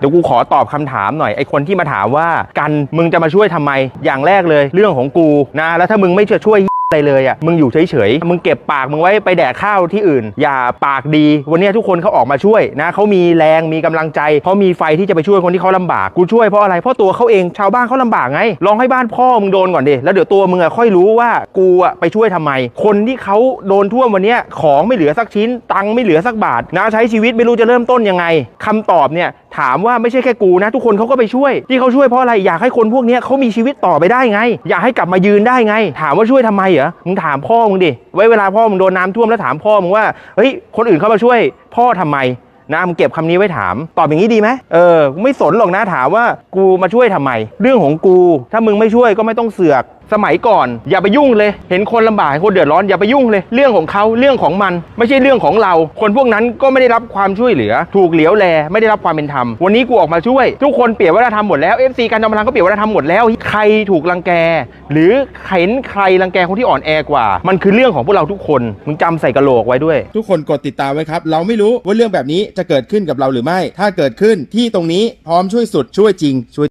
เดี๋ยวกูขอตอบคำถามหน่อยไอ้คนที่มาถามว่ากันมึงจะมาช่วยทำไมอย่างแรกเลยเรื่องของกูนะแล้วถ้ามึงไม่จะช่วย อะไรเลยอะมึงอยู่เฉยๆมึงเก็บปากมึงไว้ไปแดกข้าวที่อื่น อย่าปากดี วันนี้ทุกคนเขาออกมาช่วยนะเขามีแรงมีกำลังใจเขามีไฟที่จะไปช่วยคนที่เขาลำบากกูช่วยเพราะอะไรเพราะตัวเขาเองชาวบ้านเขาลำบากไงลองให้บ้านพ่อมึงโดนก่อนดิแล้วเดี๋ยวตัวมึงอะค่อยรู้ว่ากูอะไปช่วยทำไม คนที่เขาโดนท่วมวันนี้ของไม่เหลือสักชิ้น ตังไม่เหลือสักบาทนะใช้ชีวิตไม่รู้จะเริ่มต้นยังไงคำตอบเนี่ยถามว่าไม่ใช่แค่กูนะ ทุกคนเขาก็ไปช่วย ที่เขาช่วยเพราะอะไรอยากให้คนพวกนี้เขามีชีวิตต่อไปได้ไง อยากให้กลับมายืนได้ไง ถามว่าช่วยทำไมเหรย มึงถามพ่อมึงดิ ไว้เวลาพ่อมึงโดนน้ำท่วมแล้วถามพ่อมึงว่า เฮ้ย คนอื่นเข้ามาช่วย พ่อทำไมนะมึงเก็บคำนี้ไว้ถาม ตอบอย่างนี้ดีไหมเออ ไม่สนหรอกนะถามว่ากูมาช่วยทำไม เรื่องของกู ถ้ามึงไม่ช่วยก็ไม่ต้องเสือก สมัยก่อน อย่าไปยุ่งเลย เห็นคนลำบากคนเดือดร้อนอย่าไปยุ่งเลย เรื่องของเขาเรื่องของมัน ไม่ใช่เรื่องของเรา คนพวกนั้นก็ไม่ได้รับความช่วยเหลือ ถูกเหลียวแลไม่ได้รับความเป็นธรรมวันนี้กูออกมาช่วย ทุกคนเปลี่ยนวัฒนธรรมหมดแล้ว FC การจอมพลังก็เปลี่ยนวัฒนธรรมหมดแล้วใครถูกรังแก หรือเห็นใครรังแกคนที่อ่อนแอกว่า มันคือเรื่องของพวกเราทุกคนมึงจำใส่กระโหลกไว้ด้วย ทุกคนกดติดตามไว้ครับ เราไม่รู้ว่าเรื่องแบบนี้จะเกิดขึ้นกับเราหรือไม่ ถ้าเกิดขึ้นที่ตรงนี้พร้อมช่วยสุดช่วยจริงช่วย